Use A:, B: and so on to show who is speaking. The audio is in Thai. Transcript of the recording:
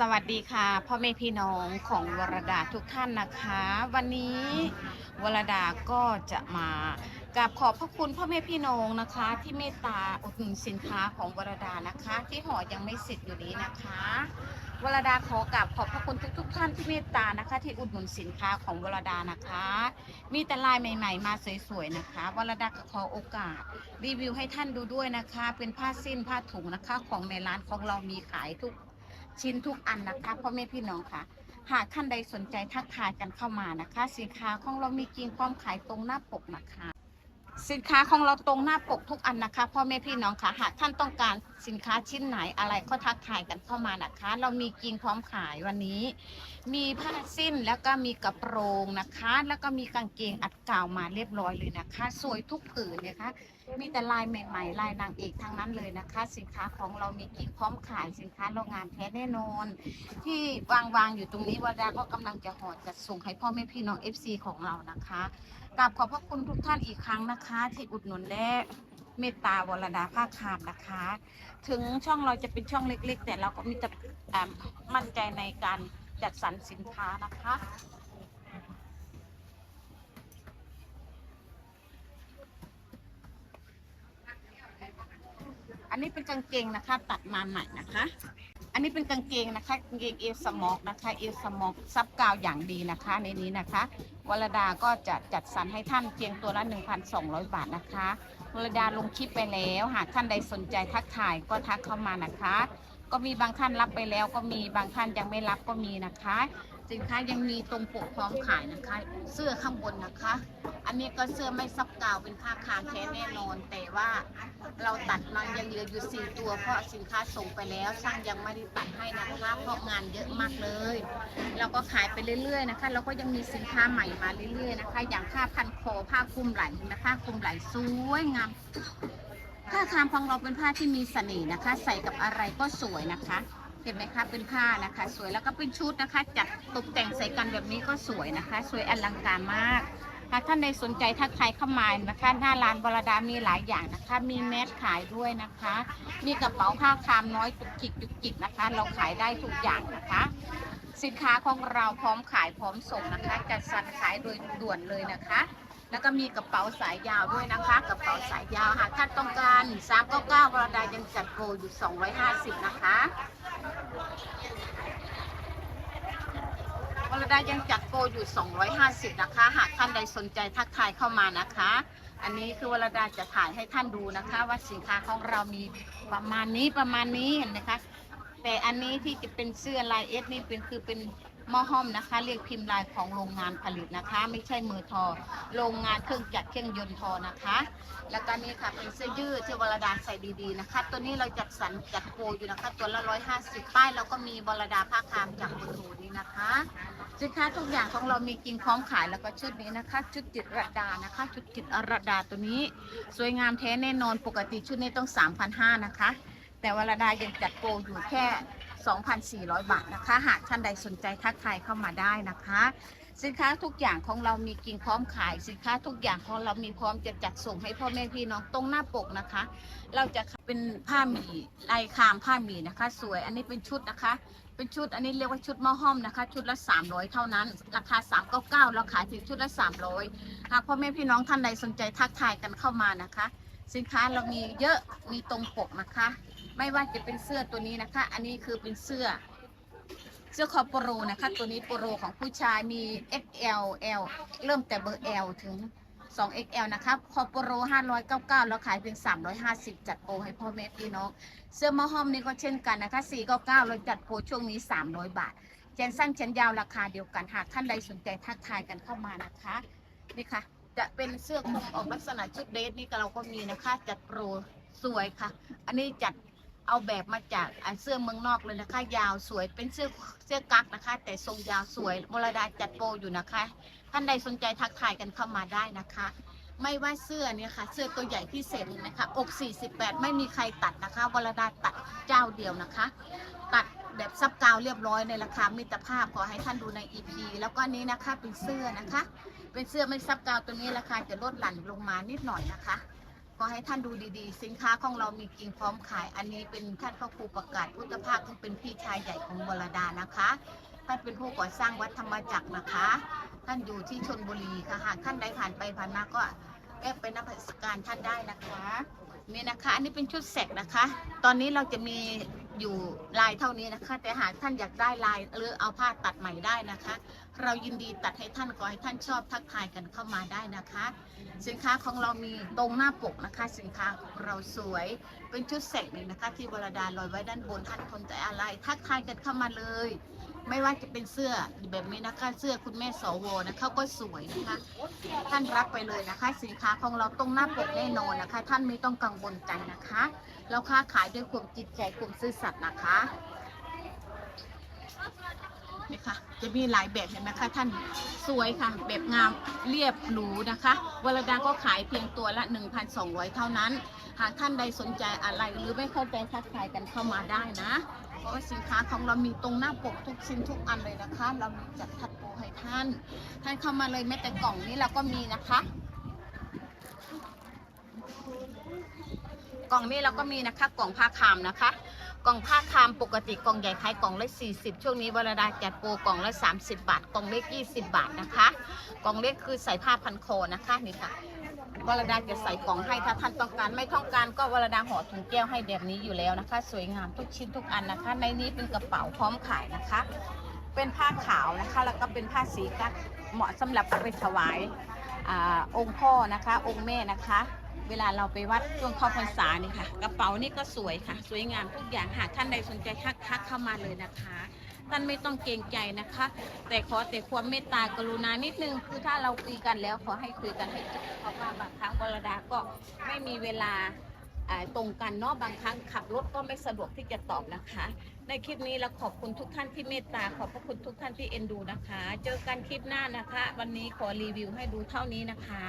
A: สวัสดีค่ะพ่อแม่พี่น้องของวรดาทุกท่านนะคะ วันนี้วรดาก็จะมากราบขอบพระคุณพ่อแม่พี่น้องนะคะ ที่เมตตาอุดหนุนสินค้าของวรดานะคะ ที่ห่อยังไม่เสร็จอยู่นี้นะคะวรดาขอกราบขอบพระคุณทุกๆท่านที่เมตตานะคะ ที่อุดหนุนสินค้าของวรดานะคะ มีแต่ลายใหม่ ๆ มาสวยๆนะคะวรดาก็ขอโอกาส รีวิวให้ท่านดูด้วยนะคะ เป็นผ้าสิ้นผ้าถุงนะคะ ของในร้านของเรามีขายทุก ชิ้นทุกอันนะคะพ่อแม่พี่น้องค่ะ หากท่านใดสนใจทักทายกันเข้ามานะคะ สินค้าของเรามีจริงพร้อมขายตรงหน้าปกนะคะ สินค้าของเราตรงหน้าปกทุกอันนะคะพ่อแม่พี่น้องค่ะหากท่านต้องการสินค้าชิ้นไหนอะไรก็ทักทายกันเข้ามานะคะ เรามีจริงพร้อมขายวันนี้ มีผ้าสิ้นแล้วก็มีกระโปรงนะคะ แล้วก็มีกางเกงอัดกาวมาเรียบร้อยเลยนะคะ สวยทุกผืนนะคะ มีแต่ลายใหม่ๆลายนางเอกทั้งนั้นเลยนะคะ สินค้าของเรามีกิ่งพร้อมขายสินค้าโรงงานแท้แน่นอน ที่วางวางอยู่ตรงนี้วดาก็กำลังจะห่อจัดส่งให้พ่อแม่พี่น้อง FC ของเรานะคะกราบขอบพระคุณทุกท่านอีกครั้งนะคะค้าที่อุดหนุนและเมตตาวรดาภาคคามนะคะ ถึงช่องเราจะเป็นช่องเล็กๆ แต่เราก็มีแต่มั่นใจในการจัดสรรสินค้านะคะอันนี้เป็นกางเกงนะคะ ตัดมาใหม่นะคะ อันนี้เป็นกางเกงนะคะกางเกงเอวสมอกนะคะเอวสมอกซับกาวอย่างดีนะคะ ในนี้นะคะวรดาก็จะจัดสรรให้ท่านเพียงตัวละ 1,200 บาทนะคะวรดาลงคลิปไปแล้ว หากท่านใดสนใจทักทายก็ทักเข้ามานะคะ ก็มีบางท่านรับไปแล้วก็มีบางท่านยังไม่รับก็มีนะคะ สินค้ายังมีตรงปกพร้อมขายนะคะ เสื้อข้างบนนะคะ อันนี้ก็เสื้อไม่ซับกาวเป็นผ้าคางแท้แน่นอน แต่ว่าเราตัดมายังเหลืออยู่สี่ตัว เพราะสินค้าส่งไปแล้วช่างยังไม่ได้ตัดให้นะคะเพราะงานเยอะมากเลย เราก็ขายไปเรื่อยๆนะคะเราก็ยังมีสินค้าใหม่มาเรื่อยๆนะคะ อย่างผ้าพันคอผ้าคลุมไหล่นะคะคลุมไหล่สวยงาม ผ้าคามของเราเป็นผ้าที่มีเสน่ห์นะคะ ใส่กับอะไรก็สวยนะคะ เห็นไหมคะเป็นผ้านะคะ สวยแล้วก็เป็นชุดนะคะ จัดตกแต่งใส่กันแบบนี้ก็สวยนะคะ สวยอลังการมากหาท่านใดสนใจทักทายเข้ามานะคะหน้าร้านบรดามีหลายอย่างนะคะ มีแมสขายด้วยนะคะ มีกระเป๋าผ้าคามน้อยจุกจิกจุกจิกนะคะ เราขายได้ทุกอย่างนะคะ สินค้าของเราพร้อมขายพร้อมส่งนะคะจัดสรรขายโดยด่วนเลยนะคะ แล้วก็มีกระเป๋าสายยาวด้วยนะคะ กระเป๋าสายยาวหากท่านต้องการ 399วรดายังจัดโปรอยู่ 250 นะคะวรดายังจัดโปรอยู่ 250 นะคะ หากท่านใดสนใจทักทายเข้ามานะคะ อันนี้คือวรดาจะถ่ายให้ท่านดูนะคะ ว่าสินค้าของเรามีประมาณนี้ประมาณนี้เห็นไหมคะ แต่อันนี้ที่จะเป็นเสื้อลายเอสนี่เป็นคือเป็น หม้อห้อมนะคะ เรียกพิมพ์ลายของโรงงานผลิตนะคะ ไม่ใช่มือทอ โรงงานเครื่องจักรเครื่องยนต์ทอนะคะ แล้วก็นี่ค่ะเป็นเสื้อยืดที่วรดาใส่ดีๆนะคะ ตัวนี้เราจัดสรรจัดโปรอยู่นะคะ ตัวละร้อยห้าสิบป้ายเราก็มีวรดาผ้าคามจากบุรูนี้นะคะสินค้าทุกอย่างของเรามีจริงพร้อมขายแล้วก็ชุดนี้นะคะ ชุดจิตรดานะคะ ชุดจิตรดาตัวนี้ สวยงามแท้แน่นอนปกติชุดนี้ต้อง3,500นะคะ แต่วรดายังจัดโปรอยู่แค่ 2,400 บาทนะคะ หากท่านใดสนใจทักทายเข้ามาได้นะคะ สินค้าทุกอย่างของเรามีจริงพร้อมขาย สินค้าทุกอย่างของเรามีพร้อมจะจัดส่งให้พ่อแม่พี่น้องตรงหน้าปกนะคะ เราจะเป็นผ้าหมี่ลายคามผ้าหมี่นะคะ สวยอันนี้เป็นชุดนะคะ เป็นชุดอันนี้เรียกว่าชุดหม้อห้อมนะคะ ชุดละ 300 เท่านั้น ราคา 399เราขายถึงชุดละ 300หากพ่อแม่พี่น้องท่านใดสนใจทักทายกันเข้ามานะคะ สินค้าเรามีเยอะมีตรงปกนะคะ ไม่ว่าจะเป็นเสื้อตัวนี้นะคะ อันนี้คือเป็นเสื้อ เสื้อคอโปโรนะคะ ตัวนี้โปโรของผู้ชายมี XL L เริ่มแต่เบอร์ L ถึง 2XL นะคะคอโปโร599 แล้วขายเพียง 350 จัดโปรให้พ่อแม่พี่น้อง เสื้อมอห้อมนี่ก็เช่นกันนะคะ 499เราจัดโปรช่วงนี้ 300 บาทแขนสั้นแขนยาวราคาเดียวกัน หากท่านใดสนใจทักทายกันเข้ามานะคะ นี่ค่ะ จะเป็นเสื้อคลุมออกลักษณะชุดเดรสนี่เราก็มีนะคะ จัดโปรสวยค่ะ อันนี้จัด เอาแบบมาจากเสื้อเมืองนอกเลยนะคะ ยาวสวยเป็นเสื้อเสื้อกั๊กนะคะ แต่ทรงยาวสวยมรดาจัดโปรอยู่นะคะ ท่านใดสนใจทักทายกันเข้ามาได้นะคะ ไม่ว่าเสื้อเนี่ยค่ะ เสื้อตัวใหญ่พิเศษเลยนะคะอก 48 ไม่มีใครตัดนะคะวรดาตัดเจ้าเดียวนะคะ ตัดแบบซับกาวเรียบร้อยในราคามิตรภาพขอให้ท่านดูใน EP แล้วก็นี้นะคะเป็นเสื้อนะคะ เป็นเสื้อไม่ซับกาวตัวนี้ราคาจะลดหลั่นลงมานิดหน่อยนะคะ็ให้ท่านดูดีๆ สินค้าของเรามีจริงพร้อมขาย อันนี้เป็นท่านพระครูประกาศพุทธภาคที่เป็นพี่ชายใหญ่ของวรดานะคะท่านเป็นผู้ก่อสร้างวัดธรรมจักรนะคะ ท่านอยู่ที่ชนบุรีค่ะหากท่านใดผ่านไปผ่านมาก็แวะไปนับสการท่านได้นะคะนี่นะคะอันนี้เป็นชุดแสกนะคะ ตอนนี้เราจะมี อยู่ลายเท่านี้นะคะ แต่หากท่านอยากได้ลายหรือเอาผ้าตัดใหม่ได้นะคะ เรายินดีตัดให้ท่านขอให้ท่านชอบทักทายกันเข้ามาได้นะคะ สินค้าของเรามีตรงหน้าปกนะคะ สินค้าของเราสวยเป็นชุดแสกเลยนะคะ ที่วรดาลอยไว้ด้านบนท่านคนใจอะไรทักทายกันเข้ามาเลย ไม่ว่าจะเป็นเสื้อแบบนี้นะคะ เสื้อคุณแม่สวนะคะก็สวยนะคะ ท่านรับไปเลยนะคะ สินค้าของเราตรงหน้าปกแน่นอนนะคะ ท่านไม่ต้องกังวลใจนะคะ เราค้าขายด้วยความจิตใจความซื่อสัตย์นะคะนี่ค่ะจะมีหลายแบบเห็นไหมคะท่านสวยค่ะ แบบงามเรียบหรูนะคะวรดาก็ขายเพียงตัวละ 1,200 เท่านั้น หากท่านใดสนใจอะไรหรือไม่เข้าใจทักทายกันเข้ามาได้นะ เพราะว่าสินค้าของเรามีตรงหน้าปกทุกชิ้นทุกอันเลยนะคะ เรามีจัดทัดโปรให้ท่านท่านเข้ามาเลยแม้แต่กล่องนี้เราก็มีนะคะ กล่องนี้เราก็มีนะคะ กล่องผ้าคามนะคะ กล่องผ้าคามปกติกล่องใหญ่ขายกล่องละ40 ช่วงนี้วรดาจัดโปรกล่องละ30 บาท กล่องเล็ก 20 บาทนะคะ กล่องเล็กคือใส่ผ้าพันคอนะคะนี่ค่ะ วรดาจะใส่กล่องให้ถ้าท่านต้องการไม่ต้องการก็วรดาห่อถุงแก้วให้แบบนี้อยู่แล้วนะคะ สวยงามทุกชิ้นทุกอันนะคะ ในนี้เป็นกระเป๋าพร้อมขายนะคะ เป็นผ้าขาวนะคะ แล้วก็เป็นผ้าสีกัเหมาะสำหรับเอาไปถวายอาองค์พ่อนะคะ องค์แม่นะคะ เวลาเราไปวัดช่วงเข้าพรรษานี่ค่ะ กระเป๋านี่ก็สวยค่ะ สวยงามทุกอย่างหากท่านใดสนใจทักทักเข้ามาเลยนะคะ ท่านไม่ต้องเกรงใจนะคะ แต่ขอแต่ความเมตตากรุณานิดนึงคือถ้าเราคุยกันแล้วขอให้คุยกันให้จบเพราะว่าบางครั้งวรดาก็ไม่มีเวลาอ่าตรงกันเนาะบางครั้งขับรถก็ไม่สะดวกที่จะตอบนะคะ ในคลิปนี้เราขอบคุณทุกท่านที่เมตตาขอบพระคุณทุกท่านที่เอ็นดูนะคะ เจอกันคลิปหน้านะคะ วันนี้ขอรีวิวให้ดูเท่านี้นะคะ